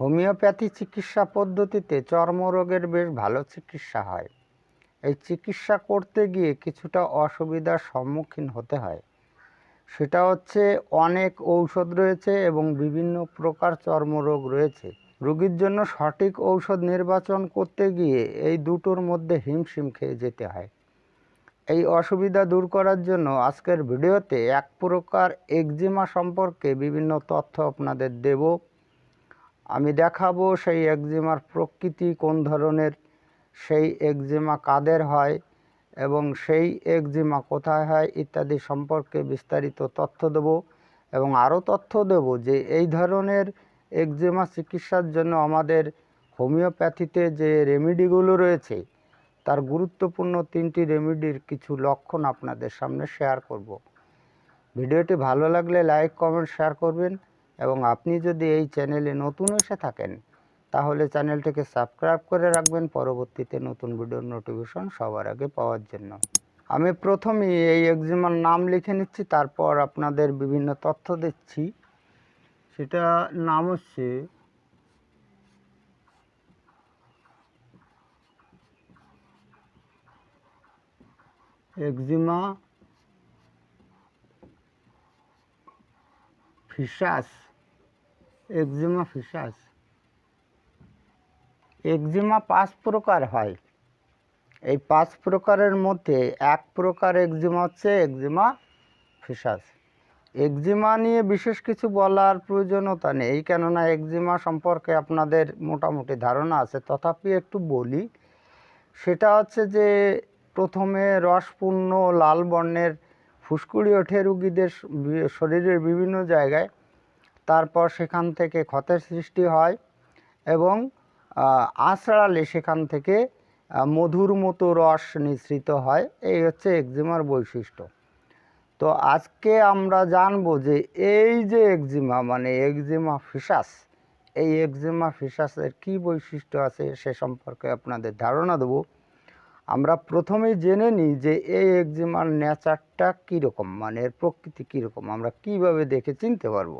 Homeopathy চিকিৎসা পদ্ধতিতে চর্মরোগের বেশ ভালো চিকিৎসা হয়। এই চিকিৎসা করতে গিয়ে কিছুটা অসুবিধার সম্মুখীন হতে হয়। সেটা হচ্ছে অনেক ঔষধ রয়েছে এবং বিভিন্ন প্রকার চর্মরোগ রয়েছে। রোগীর জন্য সঠিক ঔষধ নির্বাচন করতে গিয়ে এই দুটোর মধ্যে হিমশিম খেয়ে যেতে হয়। এই অসুবিধা দূর করার জন্য আজকের ভিডিওতে এক প্রকার একজিমা সম্পর্কে বিভিন্ন তথ্য আপনাদের দেব। আমি দেখাবো সেই একজিমার প্রকৃতি, কোন ধরনের সেই একজিমা কাদের হয় এবং সেই একজিমা কোথায় হয় ইত্যাদি সম্পর্কে বিস্তারিত তথ্য দেব এবং আরও তথ্য দেব যে এই ধরনের একজিমা চিকিৎসার জন্য আমাদের হোমিওপ্যাথিতে যে রেমেডিগুলো রয়েছে, তার গুরুত্বপূর্ণ তিনটি রেমিডির কিছু লক্ষণ আপনাদের সামনে শেয়ার করব। ভিডিওটি ভালো লাগলে লাইক, কমেন্ট, শেয়ার করবেন। এবং আপনি যদি এই চ্যানেলে নতুন এসে থাকেন, তাহলে চ্যানেলটিকে সাবস্ক্রাইব করে রাখবেন। পরবর্তীতে নতুন ভিডিওর নোটিফিকেশন সবার আগে পাওয়ার জন্য। আমি প্রথমেই এই এক্সিমার নাম লিখে নিচ্ছি, তারপর আপনাদের বিভিন্ন তথ্য দিচ্ছি। সেটা নাম হচ্ছে একজিমা ফিসাস একজিমা ফিসাস একজিমা পাঁচ প্রকার হয়। এই পাঁচ প্রকারের মধ্যে এক প্রকার একজিমা হচ্ছে একজিমা ফিসাস একজিমা নিয়ে বিশেষ কিছু বলার প্রয়োজনীয়তা নেই, কেননা একজিমা সম্পর্কে আপনাদের মোটামুটি ধারণা আছে। তথাপি একটু বলি, সেটা হচ্ছে যে প্রথমে রসপূর্ণ লাল বর্ণের ফুসকুড়ি ওঠে রুগীদের শরীরের বিভিন্ন জায়গায়। তারপর সেখান থেকে ক্ষতের সৃষ্টি হয় এবং আঁচড়ালে সেখান থেকে মধুর মতো রস নিঃসৃত হয়। এই হচ্ছে একজিমার বৈশিষ্ট্য। তো আজকে আমরা জানব যে এই যে একজিমা মানে একজিমা ফিসাস, এই একজিমা ফিসাসের কী বৈশিষ্ট্য আছে সে সম্পর্কে আপনাদের ধারণা দেবো। আমরা প্রথমেই জেনে নিই যে এই একজিমার নেচারটা কীরকম মানে এর প্রকৃতি কীরকম, আমরা কীভাবে দেখে চিনতে পারব।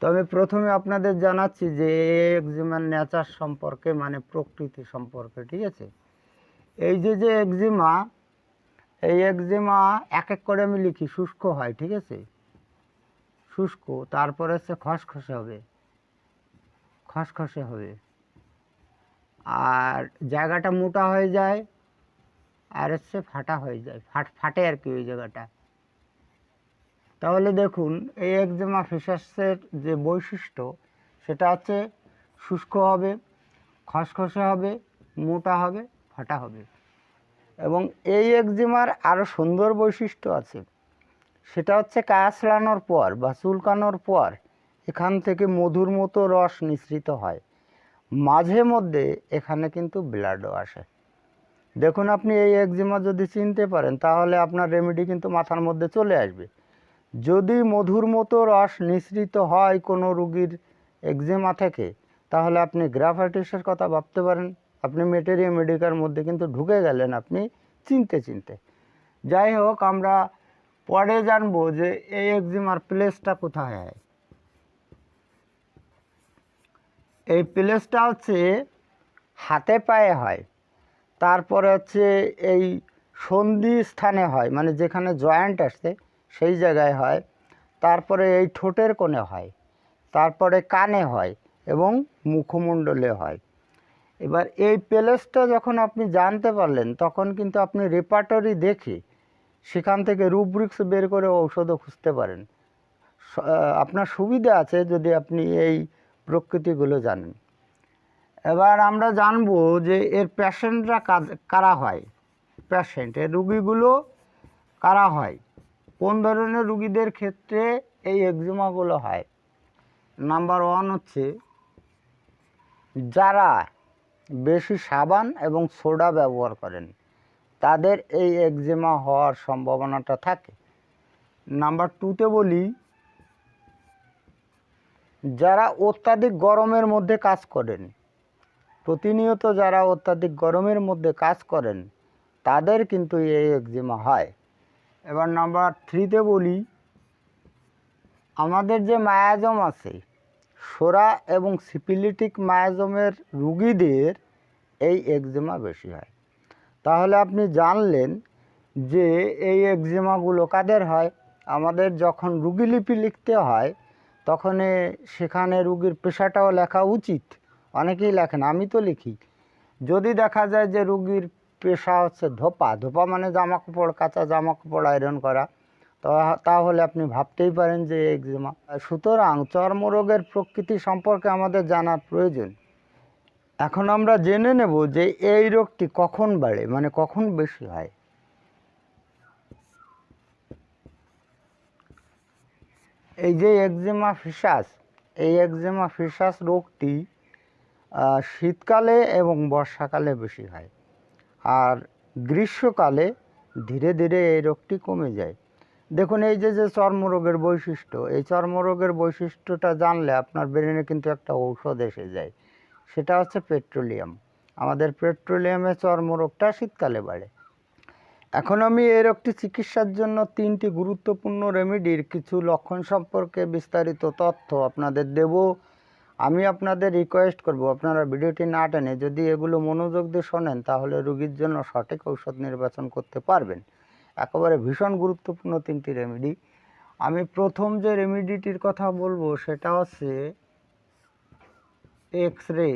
তো আমি প্রথমে আপনাদের জানাচ্ছি যে একজিমার নেচার সম্পর্কে মানে প্রকৃতি সম্পর্কে, ঠিক আছে? এই যে যে একজিমা এই একজিমা এক এক করে আমি লিখি, শুষ্ক হয়, ঠিক আছে? শুষ্ক, তারপরে হচ্ছে খসখসে হবে। খসখসে হবে। আর জায়গাটা মোটা হয়ে যায়, আর হচ্ছে ফাটা হয়ে যায় ফাট ফাটে আর কি ওই জায়গাটা। তাহলে দেখুন, এই একজিমা ফিসাসের যে বৈশিষ্ট্য, সেটা হচ্ছে শুষ্ক হবে, খসখসে হবে, মোটা হবে, ফাটা হবে। এবং এই একজিমার আরও সুন্দর বৈশিষ্ট্য আছে। সেটা হচ্ছে কাঁচড়ানোর পর বা চুলকানোর পর এখান থেকে মধুর মতো রস নিঃসৃত হয়। মাঝে মধ্যে এখানে কিন্তু ব্লাডও আসে। দেখুন আপনি এই একজিমা যদি চিনতে পারেন, তাহলে আপনার রেমেডি কিন্তু মাথার মধ্যে চলে আসবে। যদি মধুর মতো রস নিঃসৃত হয় কোনো রুগীর একজিমা থেকে, তাহলে আপনি গ্রাফাইটিসের কথা ভাবতে পারেন। আপনি মেটেরিয়া মেডিকার মধ্যে কিন্তু ঢুকে গেলেন আপনি চিনতে চিনতে। যাই হোক, আমরা পরে জানব যে এই একজিমার প্লেসটা কোথায়। হয় এই প্লেসটা হচ্ছে হাতে পায়ে হয়, তারপরে হচ্ছে এই সন্ধি স্থানে হয় মানে যেখানে জয়েন্ট আসছে সেই জায়গায় হয়। তারপরে এই ঠোঁটের কোণে হয়। তারপরে কানে হয় এবং মুখমণ্ডলে হয়। এবার এই প্লেসটা যখন আপনি জানতে পারলেন, তখন কিন্তু আপনি রেপার্টরি দেখে সেখান থেকে রুব্রিক্স বের করে ঔষধও খুঁজতে পারেন। আপনার সুবিধা আছে যদি আপনি এই প্রকৃতিগুলো জানেন। এবার আমরা জানব যে এর পেশেন্টরা কারা হয়? পেশেন্ট এর রুগীগুলো কারা হয়? কোন ধরনের রুগীদের ক্ষেত্রে এই একজিমাগুলো হয়? নাম্বার ওয়ান হচ্ছে যারা বেশি সাবান এবং সোডা ব্যবহার করেন, তাদের এই একজিমা হওয়ার সম্ভাবনাটা থাকে। নাম্বার টুতে বলি, যারা অত্যাধিক গরমের মধ্যে কাজ করেন, প্রতিনিয়ত যারা অত্যাধিক গরমের মধ্যে কাজ করেন, তাদের কিন্তু এই একজিমা হয়। এবার নাম্বার থ্রিতে বলি, আমাদের যে মায়াজম আছে, সোরা এবং সিপিলিটিক মায়াজমের রুগীদের এই একজিমা বেশি হয়। তাহলে আপনি জানলেন যে এই একজিমাগুলো কাদের হয়? আমাদের যখন রুগীলিপি লিখতে হয়, তখন সেখানে রুগীর পেশাটাও লেখা উচিত। অনেকেই লেখেন, আমি তো লিখি। যদি দেখা যায় যে রুগীর পেশা হচ্ছে ধোপা। ধোপা মানে জামা কাপড়, কাঁচা জামা কাপড় আয়রন করা। তাহলে আপনি ভাবতেই পারেন যে একজিমা সুতরাং চর্মরোগের প্রকৃতি সম্পর্কে আমাদের জানার প্রয়োজন। এখন আমরা জেনে নেব যে এই রোগটি কখন বাড়ে মানে কখন বেশি হয়। এই যে একজিমা ফিসাস এই একজিমা ফিসাস রোগটি শীতকালে এবং বর্ষাকালে বেশি হয়। আর গ্রীষ্মকালে ধীরে ধীরে এই রোগটি কমে যায়। দেখুন, এই যে যে চর্মরোগের বৈশিষ্ট্য, এই চর্মরোগের বৈশিষ্ট্যটা জানলে আপনার ব্রেনে কিন্তু একটা ঔষধ এসে যায়। সেটা হচ্ছে পেট্রোলিয়াম। আমাদের পেট্রোলিয়ামে চর্মরোগটা শীতকালে বাড়ে। এখন আমি এই রোগটি চিকিৎসার জন্য তিনটি গুরুত্বপূর্ণ রেমেডির কিছু লক্ষণ সম্পর্কে বিস্তারিত তথ্য আপনাদের দেব। আমি আপনাদের রিকোয়েস্ট করব, আপনারা ভিডিওটি না টেনে যদি এগুলো মনোযোগ দিয়ে শোনেন, তাহলে রোগীর জন্য সঠিক ঔষধ নির্বাচন করতে পারবেন। একেবারে ভীষণ গুরুত্বপূর্ণ তিনটি রেমেডি আমি প্রথম যে রেমেডিটির কথা বলব, সেটা হচ্ছে X ray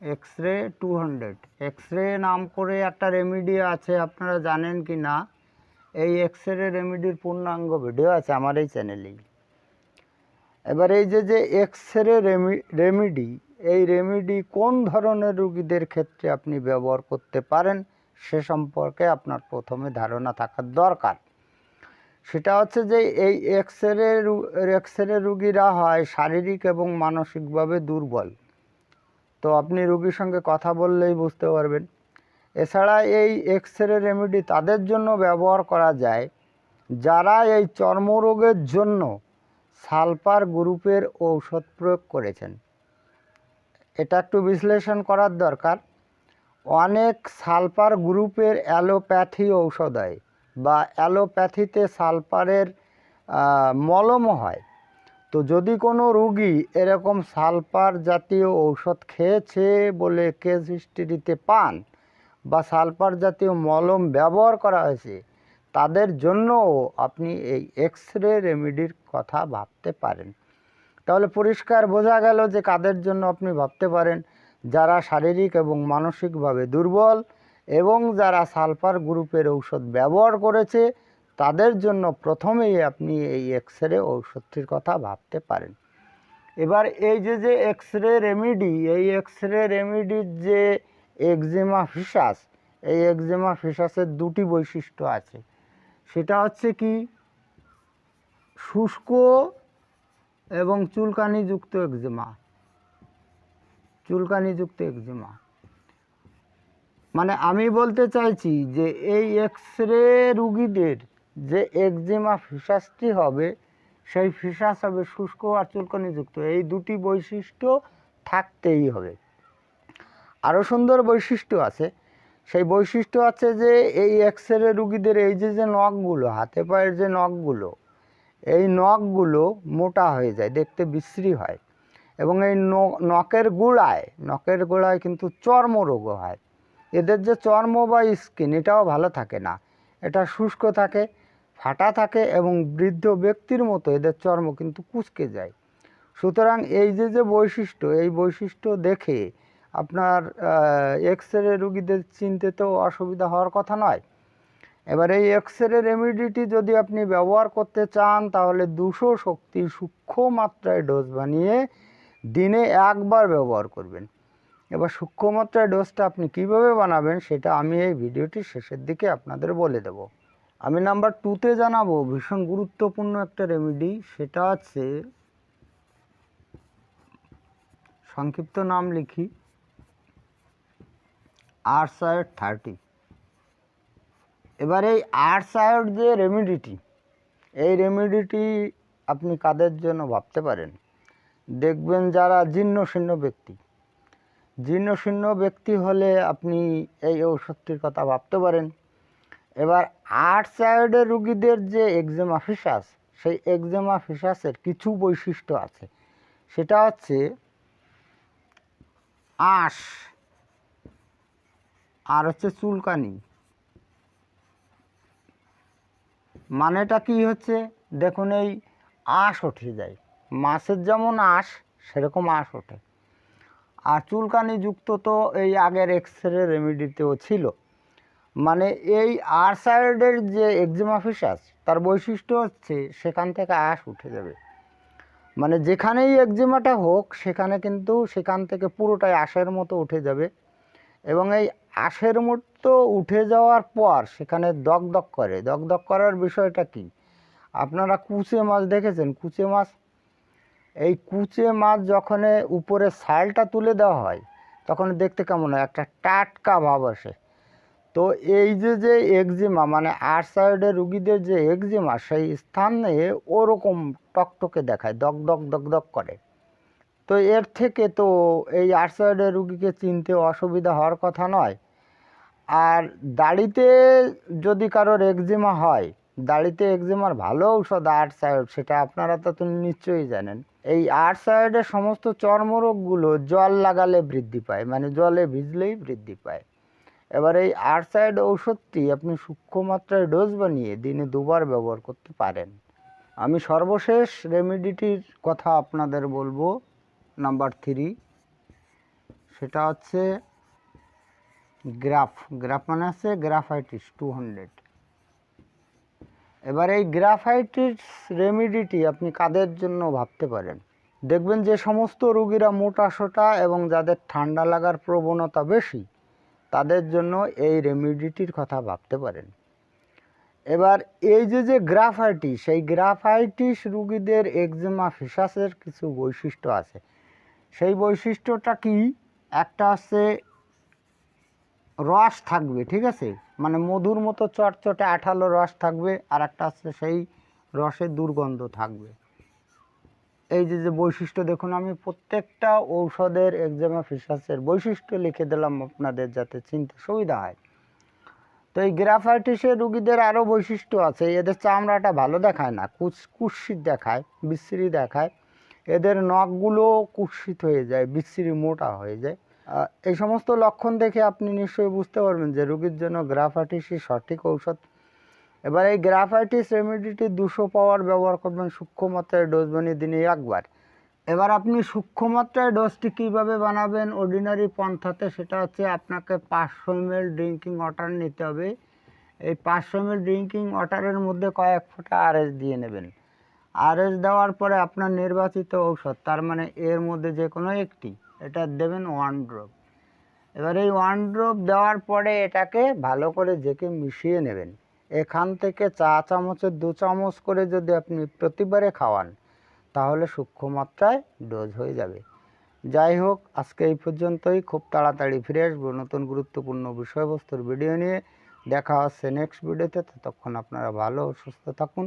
X ray two hundred X ray নাম করে একটা রেমেডি আছে, আপনারা জানেন কি না এই এক্স রে রেমেডির পূর্ণাঙ্গ ভিডিও আছে আমার এই চ্যানেলেই এবার এই যে যে এক্স রে রেমেডি এই রেমেডি কোন ধরনের রুগীদের ক্ষেত্রে আপনি ব্যবহার করতে পারেন, সে সম্পর্কে আপনার প্রথমে ধারণা থাকার দরকার। সেটা হচ্ছে যে, এই এক্স রে এক্স রে রুগীরা হয় শারীরিক এবং মানসিকভাবে দুর্বল। তো আপনি রুগীর সঙ্গে কথা বললেই বুঝতে পারবেন। এছাড়া এই এক্স রে রেমেডি তাদের জন্য ব্যবহার করা যায়, যারা এই চর্মরোগের জন্য সালফার গ্রুপের ঔষধ প্রয়োগ করেছেন। এটা একটু বিশ্লেষণ করার দরকার। অনেক সালফার গ্রুপের অ্যালোপ্যাথি ঔষধ হয় বা অ্যালোপ্যাথিতে সালফারের আহ, মলমও হয়। তো যদি কোনো রুগী এরকম সালফার জাতীয় ঔষধ খেয়েছে বলে কেস হিস্ট্রিতে পান বা সালফার জাতীয় মলম ব্যবহার করা হয়েছে তাদের জন্যও আপনি এই এক্স রে রেমেডির কথা ভাবতে পারেন। তাহলে পরিষ্কার বোঝা গেল যে কাদের জন্য আপনি ভাবতে পারেন। যারা শারীরিক এবং মানসিকভাবে দুর্বল এবং যারা সালফার গ্রুপের ঔষধ ব্যবহার করেছে, তাদের জন্য প্রথমেই আপনি এই এক্স রে ঔষধটির কথা ভাবতে পারেন। এবার এই যে যে এক্স রে রেমেডি এই এক্স রে রেমেডির যে একজিমা ফিসাস এই একজিমা ফিসাসের দুটি বৈশিষ্ট্য আছে। সেটা হচ্ছে কি? শুষ্ক এবং চুলকানিযুক্ত একজিমা। চুলকানিযুক্ত একজিমা। মানে আমি বলতে চাইছি যে এই এক্স রে রুগীদের যে একজিমা ফিসাসটি হবে, সেই ফিসাস হবে শুষ্ক আর চুলকানিযুক্ত। এই দুটি বৈশিষ্ট্য থাকতেই হবে। আরও সুন্দর বৈশিষ্ট্য আছে। সেই বৈশিষ্ট্য আছে যে এই এক্স রে রুগীদের এই যে যে নখগুলো, হাতে পায়ের যে নখগুলো, এই নখগুলো মোটা হয়ে যায়, দেখতে বিশ্রী হয়। এবং এই নখের গোড়ায় নখের গোড়ায় কিন্তু চর্মরোগও হয়। এদের যে চর্ম বা স্কিন, এটাও ভালো থাকে না। এটা শুষ্ক থাকে, ফাটা থাকে এবং বৃদ্ধ ব্যক্তির মতো এদের চর্ম কিন্তু কুঁচকে যায়। সুতরাং এই যে যে বৈশিষ্ট্য, এই বৈশিষ্ট্য দেখে আপনার এক্স রে রুগীদের চিনতে তো অসুবিধা হওয়ার কথা নয়। এবার এই এক্স রে রেমিডিটি যদি আপনি ব্যবহার করতে চান, তাহলে দুশো শক্তি সূক্ষ্ম মাত্রায় ডোজ বানিয়ে দিনে একবার ব্যবহার করবেন। এবার সূক্ষ্ম মাত্রায় ডোজটা আপনি কীভাবে বানাবেন, সেটা আমি এই ভিডিওটির শেষের দিকে আপনাদের বলে দেব। আমি নাম্বার টুতে জানাব, ভীষণ গুরুত্বপূর্ণ একটা রেমিডি সেটা হচ্ছে সংক্ষিপ্ত নাম লিখি। আর্টসাইড থার্টি এবার এই আর্টসাইড যে রেমিডিটি এই রেমিডিটি আপনি কাদের জন্য ভাবতে পারেন? দেখবেন যারা জীর্ণ শীর্ণ ব্যক্তি জীর্ণ শীর্ণ ব্যক্তি হলে আপনি এই ঔষধটির কথা ভাবতে পারেন। এবার আর্ট সাইডের রুগীদের যে এক্সেমা ফিসাস সেই একজিমা ফিসাসের কিছু বৈশিষ্ট্য আছে। সেটা হচ্ছে, আঁশ আর হচ্ছে চুলকানি। মানেটা কি হচ্ছে? দেখুন, এই আঁশ উঠে যায়। মাছের যেমন আঁশ, সেরকম আঁশ ওঠে। আর চুলকানি যুক্ত তো এই আগের এক্স রে রেমিডিতেও ছিল। মানে এই আর সাইডের যে একজিমা ফিসাস তার বৈশিষ্ট্য হচ্ছে সেখান থেকে আঁশ উঠে যাবে। মানে যেখানেই একজিমাটা হোক, সেখানে কিন্তু সেখান থেকে পুরোটাই আঁশের মতো উঠে যাবে। এবং এই আশের মতো উঠে যাওয়ার পর সেখানে দগদগ করে। দগদগ করার বিষয়টা কি? আপনারা কুচে মাছ দেখেছেন? কুচে মাছ, এই কুচে মাছ যখন উপরে ছালটা তুলে দেওয়া হয়, তখন দেখতে কেমন হয়? একটা টাটকা ভাব আসে। তো এই যে যে একজিমা মানে আর সাইডের রুগীদের যে একজিমা, সেই স্থানে ওরকম টকটকে দেখায় দগ দগ দগ দগ করে। তো এর থেকে তো এই আর রুগীকে চিনতে অসুবিধা হওয়ার কথা নয়। আর দাড়িতে যদি কারোর একজিমা হয়, দাড়িতে একজিমার ভালো ঔষধ আর্ট সাইড সেটা আপনারা তো তুমি নিশ্চয়ই জানেন। এই আর্ট সাইডের সমস্ত চর্মরোগগুলো জল লাগালে বৃদ্ধি পায় মানে জলে ভিজলেই বৃদ্ধি পায়। এবার এই আর্ট সাইড ঔষধটি আপনি সূক্ষ্ম মাত্রায় ডোজ বানিয়ে দিনে দুবার ব্যবহার করতে পারেন। আমি সর্বশেষ রেমিডিটির কথা আপনাদের বলব। Number three. সেটা হচ্ছে গ্রাফ। গ্রাফ মানে আছে গ্রাফাইটিস টু হান্ড্রেড এবার এই গ্রাফাইটিস রেমিডিটি আপনি কাদের জন্য ভাবতে পারেন? দেখবেন যে সমস্ত রোগীরা মোটা সোটা এবং যাদের ঠান্ডা লাগার প্রবণতা বেশি, তাদের জন্য এই রেমিডিটির কথা ভাবতে পারেন। এবার এই যে যে গ্রাফাইটিস এই গ্রাফাইটিস রুগীদের একজিমা ফিসাসের কিছু বৈশিষ্ট্য আছে। সেই বৈশিষ্ট্যটা কি? একটা হচ্ছে রস থাকবে, ঠিক আছে? মানে মধুর মতো চটচটে আঠালো রস থাকবে, আর একটা হচ্ছে সেই রসের দুর্গন্ধ থাকবে। এই যে যে বৈশিষ্ট্য দেখুন, আমি প্রত্যেকটা ঔষধের একজামা ফিসাসের বৈশিষ্ট্য লিখে দিলাম আপনাদের যাতে চিনতে সুবিধা হয়। তো এই গ্রাফাইটিসের রুগীদের আরও বৈশিষ্ট্য আছে, এদের চামড়াটা ভালো দেখায় না কুচ কুৎসিত দেখায়, বিশ্রী দেখায়। এদের নখগুলো কুৎসিত হয়ে যায় বিশ্রী মোটা হয়ে যায়। এই সমস্ত লক্ষণ দেখে আপনি নিশ্চয়ই বুঝতে পারবেন যে রোগীর জন্য গ্রাফাইটিসই সঠিক ঔষধ। এবার এই গ্রাফাইটিস রেমিডিটি দুশো পাওয়ার ব্যবহার করবেন সূক্ষ্ম মাত্রায় ডোজ বানিয়ে দিনে একবার। এবার আপনি সূক্ষ্ম মাত্রায় ডোজটি কীভাবে বানাবেন অর্ডিনারি পন্থাতে সেটা হচ্ছে আপনাকে পাঁচশো এমএল ড্রিঙ্কিং ওয়াটার নিতে হবে। এই পাঁচশো এমএল ড্রিঙ্কিং ওয়াটারের মধ্যে কয়েক ফোঁটা আরএস দিয়ে নেবেন। আরএস দেওয়ার পরে আপনার নির্বাচিত ঔষধ, তার মানে এর মধ্যে যে কোনো একটি, এটা দেবেন ওয়ান ড্রপ। এবার এই ওয়ান ড্রপ দেওয়ার পরে এটাকে ভালো করে জেকে মিশিয়ে নেবেন। এখান থেকে চা চামচের দু চামচ করে যদি আপনি প্রতিবারে খাওয়ান, তাহলে সূক্ষ্ম মাত্রায় ডোজ হয়ে যাবে। যাই হোক, আজকে এই পর্যন্তই। খুব তাড়াতাড়ি ফিরে আসব নতুন গুরুত্বপূর্ণ বিষয়বস্তুর ভিডিও নিয়ে। দেখা হচ্ছে নেক্সট ভিডিওতে ততক্ষণ আপনারা ভালো, সুস্থ থাকুন।